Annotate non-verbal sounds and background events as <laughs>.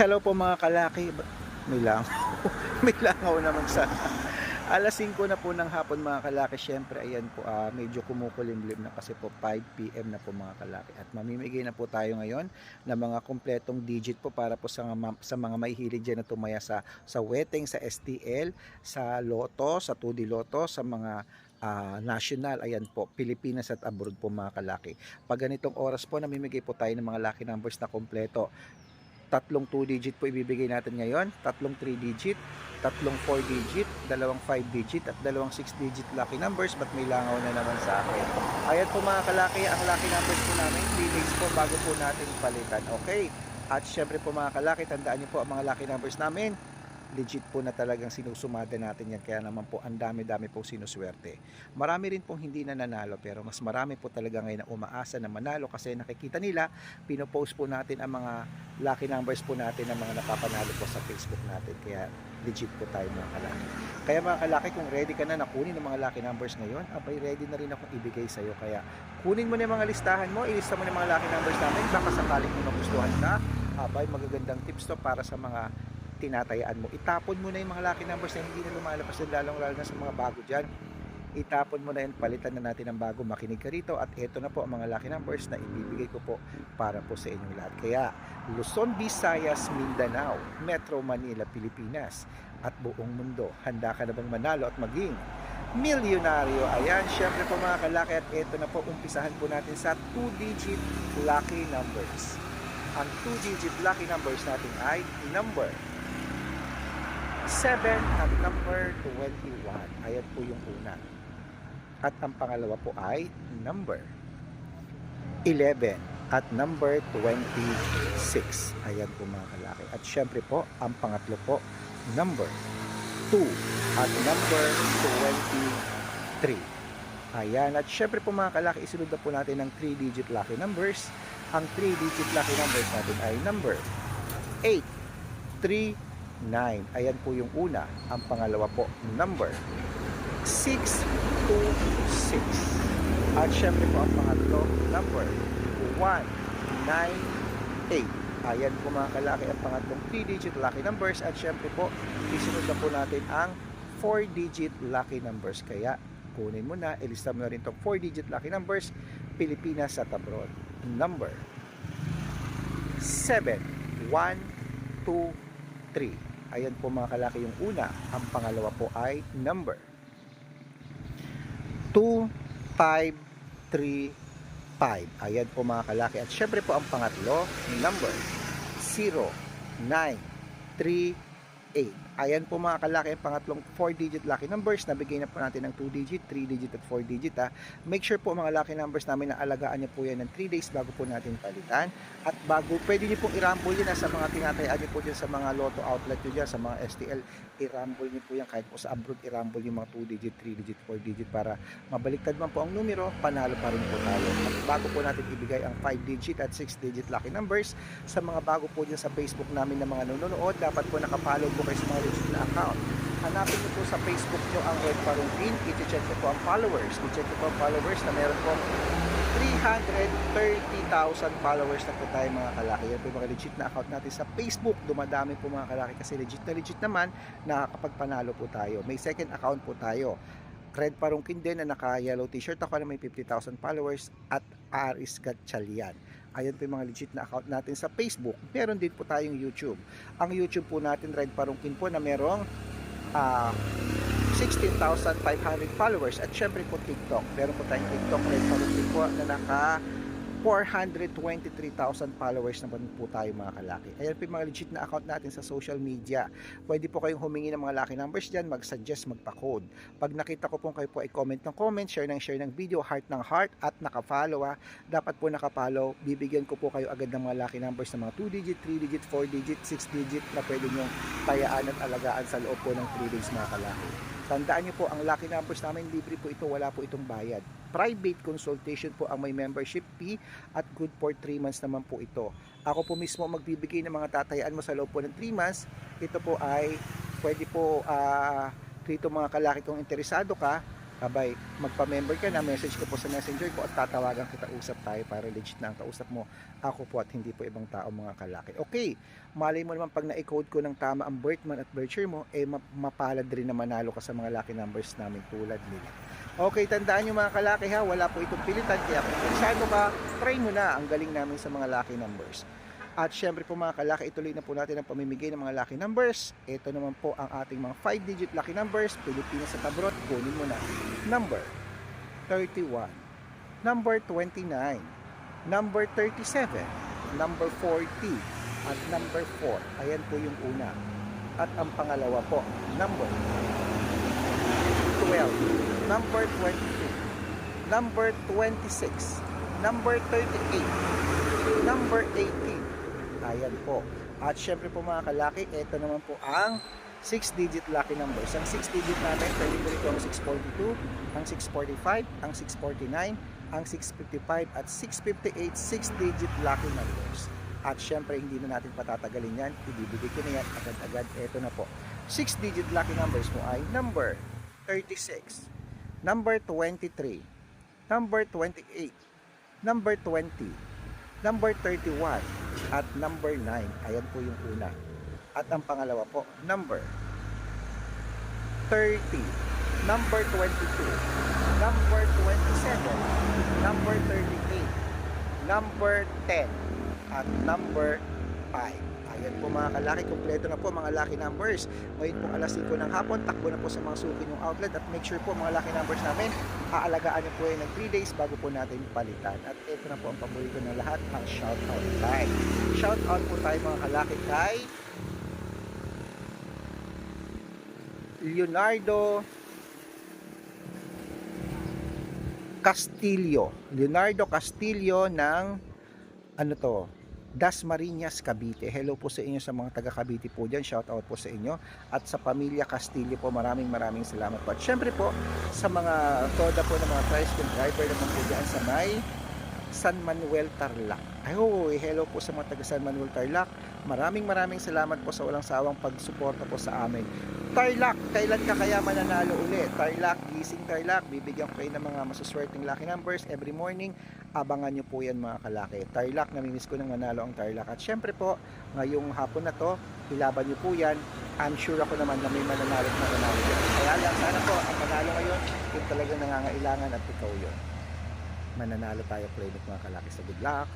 Hello po mga kalaki. May langaw. <laughs> May langaw naman sa Alas 5 na po ng hapon mga kalaki. Syempre ayan po ah, medyo kumukulimlim na kasi po 5 PM na po mga kalaki. At mamimigay na po tayo ngayon ng mga kompletong digit po para po sa, sa mga mahihilig dyan na tumaya sa, sa weteng, sa STL, sa Lotto, sa 2D Lotto, sa mga ah, national, ayan po, Pilipinas at abroad po mga kalaki. Pag ganitong oras po, namimigay po tayo ng mga lucky numbers na kompleto tatlong 2 digit po ibibigay natin ngayon, tatlong 3 digit, tatlong 4 digit, dalawang 5 digit at dalawang 6 digit lucky numbers but may langaw na naman sa akin. Ayan po mga kalaki, ang lucky numbers po namin, 3 days po bago po natin palitan. Okay? At syempre po mga kalaki, tandaan niyo po ang mga lucky numbers namin. Legit po na talagang sinusumada natin yan. Kaya naman po ang dami-dami po sinuswerte. Marami rin pong hindi na nanalo pero mas marami po talaga ngayon na umaasa na manalo kasi nakikita nila, pinopost po natin ang mga lucky numbers po natin ng mga napapanalo po sa Facebook natin. Kaya legit po tayo mga kalaki. Kaya mga kalaki, kung ready ka na na kunin ng mga lucky numbers ngayon, abay ready na rin akong ibigay sa iyo. Kaya kunin mo na yung mga listahan mo, ilista mo na yung mga lucky numbers namin, baka sakaling mo magustuhan ka, abay magagandang tips to para sa mga tinatayaan mo. Itapon mo na yung mga lucky numbers na hindi na lumalabas din lalong lalo na sa mga bago dyan. Itapon mo na yun, palitan na natin ng bago, makinig ka rito at ito na po ang mga lucky numbers na ibibigay ko po para po sa inyong lahat. Kaya Luzon, Visayas, Mindanao, Metro Manila, Pilipinas at buong mundo. Handa ka na bang manalo at maging milyonaryo? Ayan, syempre po mga kalaki at ito na po, umpisahan po natin sa 2-digit lucky numbers. Ang 2-digit lucky numbers natin ay number 7 at number 21. Ayan po yung una. At ang pangalawa po ay number 11 at number 26. Ayan po mga kalaki. At syempre po, ang pangatlo po, number 2 at number 23. Ayan. At syempre po mga kalaki, isunod na po natin ng 3-digit lucky numbers. Ang 3-digit lucky numbers natin ay number 8, 3, 9. Ayan po yung una. Ang pangalawa po, number 6, 2, 6. At syempre po ang pangatlo, number 1, 9, 8. Ayan po mga kalaki ang pangatlong 3-digit lucky numbers. At syempre po, isunod na po natin ang 4-digit lucky numbers. Kaya kunin mo na, ilista mo na rin itong 4-digit lucky numbers, Pilipinas at abroad. Number 7, 1, 2, 3. Ayan po mga kalaki yung una. Ang pangalawa po ay number 2, 5, 3, 5. Ayan po mga kalaki. At syempre po ang pangatlo, number 0, 9, 3, 8. Ayan po mga kalaki ang pangatlong 4-digit lucky numbers. Nabigay na po natin ng 2-digit, 3-digit at 4-digit ha. Make sure po mga lucky numbers namin na alagaan niyo po yan ng 3 days bago po natin palitan. At bago, pwede niyo pong i-rumble yan sa mga tinatayaan niyo po dyan sa mga lotto outlet niyo dyan, sa mga STL. I-rumble niyo po yan kahit po sa abroad, i-rumble yung mga 2-digit, 3-digit, 4-digit para mabaliktad man po ang numero, panalo pa rin po tayo. At bago po natin ibigay ang 5-digit at 6-digit lucky numbers sa mga bago po dyan sa Facebook namin na mga nanonood, dapat po nakapollow po kayo sa mga na account. Hanapin niyo po sa Facebook niyo ang Red Parungkin, i-check niyo po ang followers, i-check niyo po ang followers na meron pong 330,000 followers na po tayo mga kalaki. Yan po yung mga legit na account natin sa Facebook. Dumadami po mga kalaki kasi legit na legit naman nakakapagpanalo po tayo. May second account po tayo. Red Parungkin din na naka-yellow t-shirt ako na may 50,000 followers at Aris Gatchalian. Ayan po yung mga legit na account natin sa Facebook. Meron din po tayong YouTube. Ang YouTube po natin, Red Parungkin po na merong ah, 16,500 followers at syempre po TikTok. Meron po tayong TikTok Red Parungkin po na naka 423,000 followers naman po tayo mga kalaki. Ayan po yung mga legit na account natin sa social media. Pwede po kayong humingi ng mga lucky numbers dyan, mag-suggest, magpa-code. Pag nakita ko po kayo po ay comment ng comment, share ng share ng video, heart ng heart, at naka-follow ha. Dapat po naka-follow. Bibigyan ko po kayo agad ng mga lucky numbers ng mga 2 digit, 3 digit, 4 digit, 6 digit na pwede nyo tayaan at alagaan sa loob po ng 3 days mga kalaki. Tandaan niyo po, ang lucky numbers namin, libre po ito, wala po itong bayad. Private consultation po ang may membership fee at good for 3 months naman po ito. Ako po mismo magbibigay ng mga tatayaan mo sa loob po ng 3 months. Ito po ay pwede po ah, dito mga kalaki kung interesado ka, abay, magpa-member ka na, message ko po sa messenger ko at tatawagan kita, usap tayo para legit na ang kausap mo. Ako po at hindi po ibang tao mga kalaki. Okay, malay mo naman pag na-code ko ng tama ang birth month at birth year mo, eh ma- mapalad rin na manalo ka sa mga lucky numbers namin tulad nila. Okay, tandaan nyo mga kalaki ha, wala po itong pilitan, kaya kung ka, try mo na ang galing namin sa mga lucky numbers. At syempre po mga kalaki, ituloy na po natin ang pamimigay ng mga lucky numbers. Ito naman po ang ating mga 5-digit lucky numbers. Pilipinas sa Tabrot, kunin mo na. Number 31, number 29, number 37, number 40, at number 4. Ayan po yung una. At ang pangalawa po, number 12, number 22, number 26, number 38, number 18. Ayan po. At syempre po mga kalaki, ito naman po ang 6-digit lucky numbers. Ang 6-digit namin, pwede po ito ang 642, ang 645, ang 649, ang 655, at 658 6-digit lucky numbers. At syempre, hindi na natin patatagalin yan. Ibibigay ko na yan agad-agad. Ito na po. 6-digit lucky numbers mo ay number 36, number 23, number 28, number 20, number 31, at number 9. Ayan po yung una. At ang pangalawa po, number 30, number 22, number 27, number 38, number 10, at number 5. Ayan po mga kalaki, kompleto na po mga lucky numbers. Ngayon po alas 5 ng hapon, takbo na po sa mga suki ng outlet at make sure po mga lucky numbers namin, aalagaan niyo po yan ng 3 days bago po natin palitan. At ito na po ang paborito ng lahat, ang shoutout time. Shoutout po tayo mga kalaki kay Leonardo Castillo. Leonardo Castillo ng ano to? Dasmariñas, Cavite. Hello po sa inyo sa mga taga Cavite po dyan. Shout out po sa inyo. At sa pamilya Castillo po, maraming maraming salamat po. At syempre po, sa mga toda po ng mga tricycle driver naman po dyan sa may San Manuel Tarlac. Ay, oh, hello po sa mga taga San Manuel Tarlac. Maraming maraming salamat po sa walang sawang pagsuporta po sa amin. Tarlac, kailan ka kaya mananalo uli? Tarlac, gising Tarlac, bibigyan ko kayo ng mga masuswerteng lucky numbers every morning. Abangan nyo po yan mga kalaki. Tarlac, namimiss ko nang manalo ang Tarlac. At syempre po, ngayong hapon na to, hilaban nyo po yan. I'm sure ako naman na may mananalo at mananalo. Kaya lang, sana po, ang manalo ngayon, yung talagang nangangailangan at ikaw yun. Mananalo tayo, play mga kalaki sa good luck.